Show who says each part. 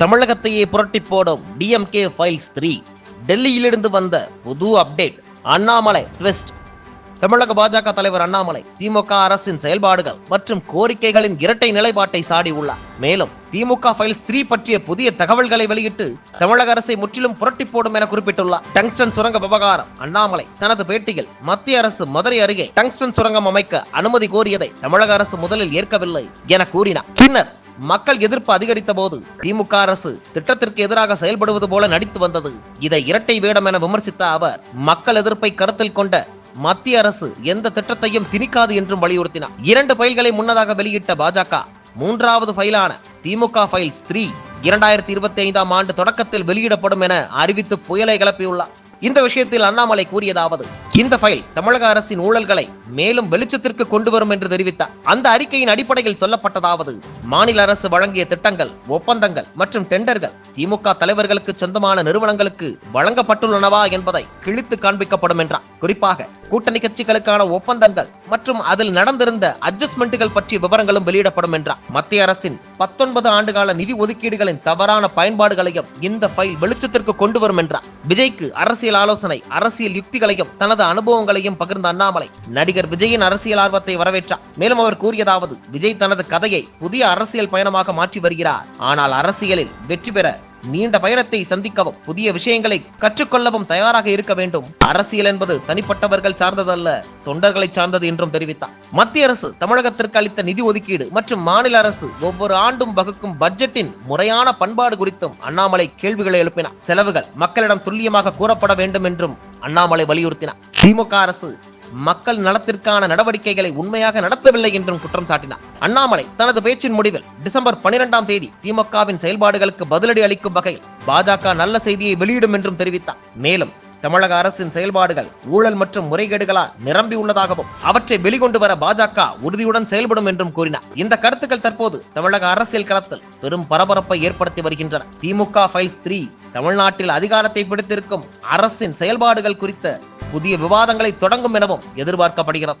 Speaker 1: தமிழகத்தையே புரட்டி போடும் DMK files three டெல்லியிலிருந்து வந்த புது அப்டேட் அண்ணாமலை ட்விஸ்ட் தமிழக பாஜக தலைவர் அண்ணாமலை திமுக அரசின் செயல்பாடுகள் மற்றும் கோரிக்கைகளின் இரட்டை நிலைப்பாட்டை சாடி உள்ளார். மேலும் திமுக ஃபைல்ஸ் த்ரீ பற்றிய புதிய தகவல்களை வெளியிட்டு தமிழக அரசை முற்றிலும் புரட்டி போடும் என குறிப்பிட்டுள்ளார். டங்ஸ்டன் சுரங்க விவகாரம் அண்ணாமலை தனது பேட்டியில் மத்திய அரசு மதுரை அருகே டங்ஸ்டன் சுரங்கம் அமைக்க அனுமதி கோரியதை தமிழக அரசு முதலில் ஏற்கவில்லை என கூறினார். பின்னர் மக்கள் எதிர்ப்பு அதிகரித்த போது திமுக அரசு திட்டத்திற்கு எதிராக செயல்படுவது போல நடித்து வந்தது. இதை இரட்டை வேடம் என விமர்சித்த அவர் மக்கள் எதிர்ப்பை கருத்தில் கொண்ட மத்திய அரசு எந்த திட்டத்தையும் திணிக்காது என்றும் வலியுறுத்தினார். இரண்டு ஃபைல்களை முன்னதாக வெளியிட்ட பாஜக மூன்றாவது ஃபைலான திமுக ஃபைல்ஸ் த்ரீ இரண்டாயிரத்தி இருபத்தி ஐந்தாம் ஆண்டு தொடக்கத்தில் வெளியிடப்படும் என அறிவித்து புயலை கிளப்பியுள்ளார். இந்த விஷயத்தில் அண்ணாமலை கூறியதாவது இந்த ஃபைல் தமிழக அரசின் ஊழல்களை மேலும் வெளிச்சத்திற்கு கொண்டு வரும் என்று தெரிவித்தார் அந்த அறிக்கையின் அடிப்படையில் சொல்லப்பட்டதாவது மாநில அரசு வழங்கிய திட்டங்கள் ஒப்பந்தங்கள் மற்றும் டெண்டர்கள் திமுக தலைவர்களுக்கு சொந்தமான நிறுவனங்களுக்கு வழங்கப்பட்டுள்ளனவா என்பதை கிழித்து காண்பிக்கப்படும் என்றார். குறிப்பாக கூட்டணி கட்சிகளுக்கான ஒப்பந்தங்கள் மற்றும் அதில் நடந்திருந்த அட்ஜஸ்ட்மெண்ட்டுகள் பற்றிய விவரங்களும் வெளியிடப்படும் என்றார். மத்திய அரசின் பத்தொன்பது ஆண்டுகால நிதி ஒதுக்கீடுகளின் தவறான பயன்பாடுகளையும் இந்த ஃபைல் வெளிச்சத்திற்கு கொண்டு வரும் என்றார். விஜய்க்கு அரசியல் ஆலோசனை அரசியல் யுக்திகளையும் தனது அனுபவங்களையும் பகிர்ந்த அண்ணாமலை நடிகர் விஜயின் அரசியல் ஆர்வத்தை வரவேற்றார். மேலும் அவர் கூறியதாவது விஜய் தனது கதையை புதிய அரசியல் பயணமாக மாற்றி வருகிறார். ஆனால் அரசியலில் வெற்றி பெற நீண்ட பயணத்தை சந்திக்கவும் புதிய விஷயங்களை கற்றுக்கொள்ளவும் தயாராக இருக்க வேண்டும். அரசியல் என்பது தனிப்பட்டவர்கள் சார்ந்ததல்ல தொண்டர்களை சார்ந்தது என்றும் தெரிவித்தார். மத்திய அரசு தமிழகத்திற்கு அளித்த நிதி ஒதுக்கீடு மற்றும் மாநில அரசு ஒவ்வொரு ஆண்டும் வகுக்கும் பட்ஜெட்டின் முறையான பண்பாடு குறித்தும் அண்ணாமலை கேள்விகளை எழுப்பினார். செலவுகள் மக்களிடம் துல்லியமாக கூறப்பட வேண்டும் என்றும் அண்ணாமலை வலியுறுத்தினார். திமுக அரசு மக்கள் நலத்திற்கான நடவடிக்கைகளை உண்மையாக நடத்தவில்லை என்றும் குற்றம் சாட்டினார். அண்ணாமலை தனது பேச்சின் முடிவில் டிசம்பர் பனிரெண்டாம் தேதி திமுகவின் செயல்பாடுகளுக்கு பதிலடி அளிக்கும் வகையில் பாஜக நல்ல செய்தியை வெளியிடும் என்றும் தெரிவித்தார். மேலும் தமிழக அரசின் செயல்பாடுகள் ஊழல் மற்றும் முறைகேடுகளால் நிரம்பி உள்ளதாகவும் அவற்றை வெளிகொண்டு வர பாஜக உறுதியுடன் செயல்படும் என்றும் கூறினார். இந்த கருத்துக்கள் தற்போது தமிழக அரசியல் களத்தில் பெரும் பரபரப்பை ஏற்படுத்தி வருகின்றன. திமுக ஃபைல்ஸ் த்ரீ தமிழ்நாட்டில் அதிகாரத்தை பிடித்திருக்கும் அரசின் செயல்பாடுகள் குறித்த புதிய விவாதங்களை தொடங்கும் எனவும் எதிர்பார்க்கப்படுகிறது.